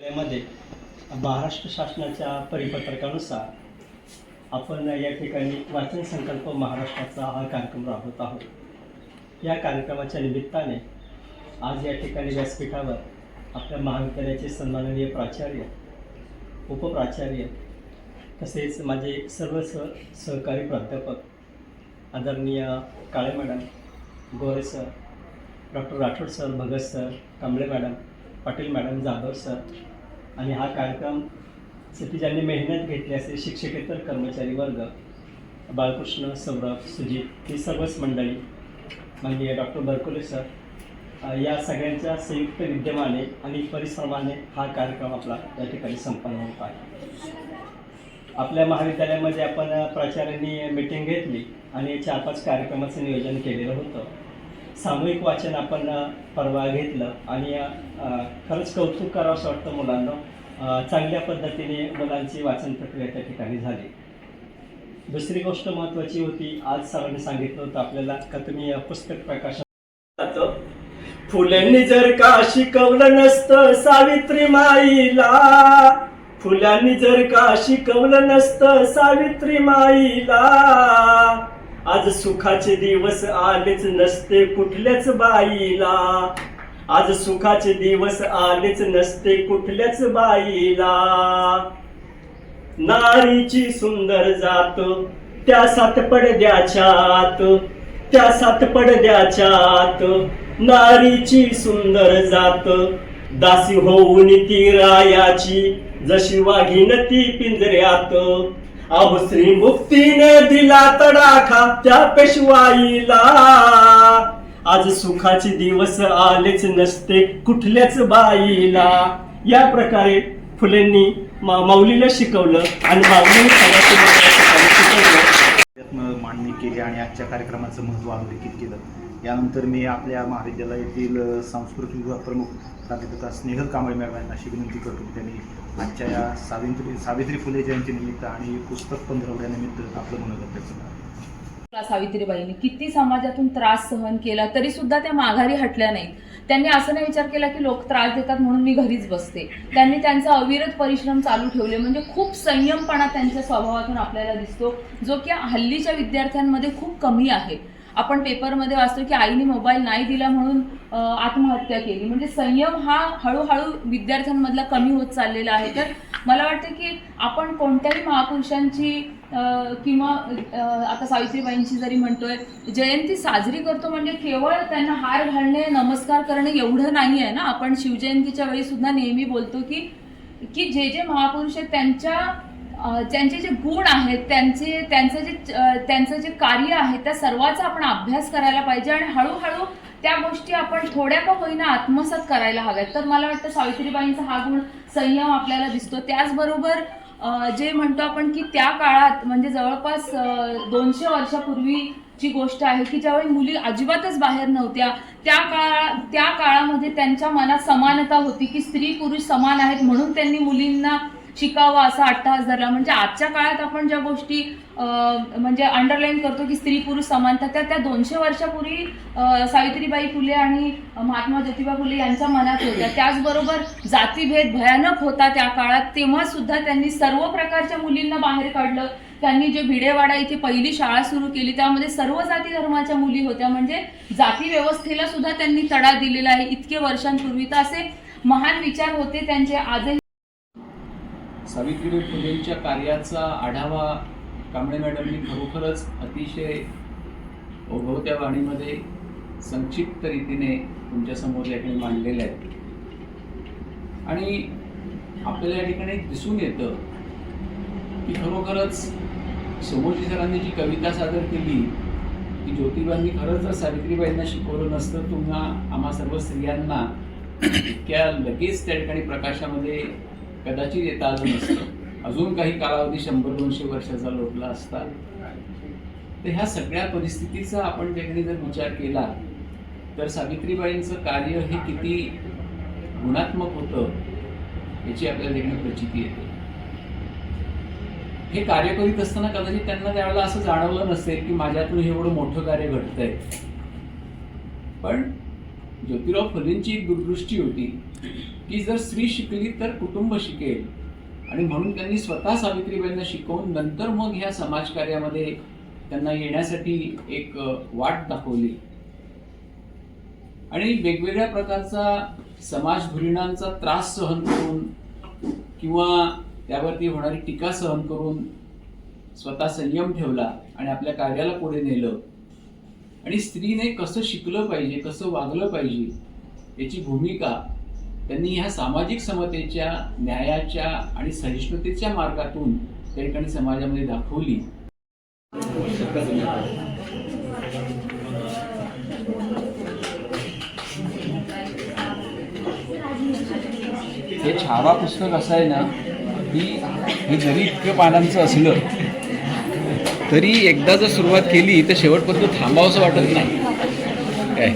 मध्ये महाराष्ट्र शासनाच्या परिपत्रकानुसार आपण या ठिकाणी वाचन संकल्प महाराष्ट्राचा हा कार्यक्रम राबवत आहोत. या कार्यक्रमाच्या निमित्ताने आज या ठिकाणी व्यासपीठावर आपल्या महाविद्यालयाचे सन्माननीय प्राचार्य उपप्राचार्य तसेच माझे सर्व सह सहकारी प्राध्यापक आदरणीय Kale madam Gore sir doctor Rathod sir Bhagat sir Kamble madam Patil madam Jadhav sir आणि हा कार्यक्रमसाठी ज्यांनी मेहनत घेतली असे शिक्षकेतर कर्मचारी वर्ग बाळकृष्ण सौरभ सुजित ही सर्वच मंडळी माननीय डॉक्टर बरकुले सर या सगळ्यांच्या संयुक्त विद्यमाने आणि परिश्रमाने हा कार्यक्रम आपला या ठिकाणी संपन्न होत आहे. आपल्या महाविद्यालयामध्ये आपण प्राचार्यांनी मिटिंग घेतली आणि चार पाच कार्यक्रमाचं नियोजन केलेलं होतं. सामूहिक वाचन आपण परवा घेतलं आणि खरंच कौतुक करावं असं वाटतं मुलांना. चांगल्या पद्धतीने मुलांची वाचन प्रक्रिया त्या ठिकाणी झाली. दुसरी गोष्ट महत्त्वाची होती आज सरांनी सांगितलं होतं आपल्याला का तुम्ही पुस्तक प्रकाशन फुल्यांनी जर का शिकवलं नसतं सावित्री माईला. फुलांनी जर का शिकवलं नसतं सावित्री माईला. आज सुखाचे दिवस आलेच नसते कुठल्याच बाईला. आज सुखाचे दिवस आलेच नसते कुठल्याच बाईला. नारीची सुंदर जात त्या सात पडद्याच्यात त्या सात पडद्याच्यात. नारीची सुंदर जात दासी होऊन ती रायाची जशी वाघीन ती पिंजऱ्यात. अहो श्री मुक्तीने दिला तडाखा त्या पेशवाईला. आज सुखाचे दिवस आलेच नसते कुठल्याच बाईला. या प्रकारे फुलेंनी मा- माऊलीला शिकवलं आणि माऊलीने शिकवलं. मांडणी केली आणि आजच्या कार्यक्रमाचं महत्त्व अधोरेखित केलं यानंतर मी आपल्या महाविद्यालयातील सांस्कृतिक विभाग प्रमुख प्राध्यापिका स्नेहल कांबळे मॅडम यांना अशी विनंती करतो की त्यांनी आजच्या या सावित्री सावित्री फुले जयंतीनिमित्त आणि पुस्तक पंधरवड्यानिमित्त आपलं मनोगत व्यक्त करावं सावित्रीबाईंनी. किती समाजातून त्रास सहन केला तरी सुद्धा त्या माघारी हटल्या नाहीत. त्यांनी असं नाही विचार केला की लोक त्रास देतात म्हणून मी घरीच बसते. त्यांनी त्यांचा अविरत परिश्रम चालू ठेवले. म्हणजे खूप संयमपणा त्यांच्या स्वभावातून आपल्याला दिसतो जो की हल्लीच्या विद्यार्थ्यांमध्ये खूप कमी आहे. आपण पेपरमध्ये वाचतो की आईने मोबाईल नाही दिला म्हणून आत्महत्या केली. म्हणजे संयम हा हळूहळू विद्यार्थ्यांमधला कमी होत चाललेला आहे. तर मला वाटतं की आपण कोणत्याही महापुरुषांची किंवा आता सावित्रीबाईंची जरी म्हणतोय जयंती साजरी करतो म्हणजे केवळ त्यांना हार घालणे नमस्कार करणे एवढं नाही आहे ना. आपण शिवजयंतीच्या वेळी सुद्धा नेहमी बोलतो की की जे जे महापुरुष आहेत त्यांच्या त्यांचे जे गुण आहेत त्यांचे त्यांचं जे त्यांचं जे कार्य आहे त्या सर्वाचा आपण अभ्यास करायला पाहिजे आणि हळूहळू त्या गोष्टी आपण थोड्या का होईना आत्मसात करायला हव्यात. तर मला वाटतं सावित्रीबाईंचा हा गुण संयम आपल्याला दिसतो. त्याचबरोबर जे म्हणतो आपण की त्या काळात म्हणजे जवळपास दोनशे वर्षापूर्वीची गोष्ट आहे की ज्यावेळी मुली अजिबातच बाहेर नव्हत्या त्या काळा त्या काळामध्ये त्यांच्या मनात समानता होती की स्त्री पुरुष समान आहेत म्हणून त्यांनी मुलींना शिकावं असा अट्टहास धरला. म्हणजे आजच्या काळात आपण ज्या गोष्टी म्हणजे अंडरलाईन करतो की स्त्री पुरुष समानता त्या त्या दोनशे वर्षापूर्वी सावित्रीबाई फुले आणि महात्मा ज्योतिबा फुले यांच्या मनात होत्या. त्याचबरोबर जातीभेद भयानक होता त्या काळात. तेव्हा सुद्धा त्यांनी सर्व प्रकारच्या मुलींना बाहेर काढलं. त्यांनी जे भिडेवाडा इथे पहिली शाळा सुरू केली त्यामध्ये सर्व जाती धर्माच्या मुली होत्या. म्हणजे जाती व्यवस्थेला सुद्धा त्यांनी तडा दिलेला आहे. इतके वर्षांपूर्वी तर असे महान विचार होते त्यांचे. आजही सावित्रीबाई फुलेंच्या कार्याचा आढावा कांबळे मॅडमनी खरोखरच अतिशय ओघवत्या वाणीमध्ये संक्षिप्त रीतीने तुमच्यासमोर या ठिकाणी मांडलेल्या आहेत. आणि आपल्याला या ठिकाणी दिसून येतं की खरोखरच समोरजी सरांनी जी कविता सादर केली की ज्योतिबांनी खरंच जर सावित्रीबाईंना शिकवलं नसतं तुम्हा आम्हा सर्व स्त्रियांना त्या लगेच त्या ठिकाणी प्रकाशामध्ये कदाचित येता आलं नसतं. अजून काही कालावधी शंभर दोनशे वर्षाचा लोटला असता. तर ह्या सगळ्या परिस्थितीचा आपण त्याने जर विचार केला तर सावित्रीबाईंचं कार्य हे किती गुणात्मक होतं याची आपल्याला देखील प्रचिती येते. हे कार्य करीत असताना कदाचित त्यांना त्यावेळेला असं जाणवलं नसेल की माझ्यातून हे एवढं मोठं कार्य घडतंय. पण ज्योतिराव फुलेंची एक दूरदृष्टी होती. की जर स्त्री शिकली तर कुटुंब शिकेल. आणि म्हणून त्यांनी स्वतः सावित्रीबाईंना शिकवून नंतर मग ह्या समाजकार्यामध्ये त्यांना येण्यासाठी एक वाट दाखवली. आणि वेगवेगळ्या प्रकारचा समाज धुरीणांचा त्रास सहन करून किंवा त्यावरती होणारी टीका सहन करून स्वतः संयम ठेवला आणि आपल्या कार्याला पुढे नेलं. आणि स्त्रीने कसं शिकलं पाहिजे कसं वागलं पाहिजे याची भूमिका त्यांनी ह्या सामाजिक समतेच्या न्यायाच्या आणि सहिष्णुतेच्या मार्गातून त्या ठिकाणी समाजामध्ये दाखवली. हे छावा पुस्तक असं आहे ना की हे जरी इतकं पानांचं असलं तरी एकदा जर सुरुवात केली तर शेवटपर्यंत थांबावंसं वाटत नाही. काय?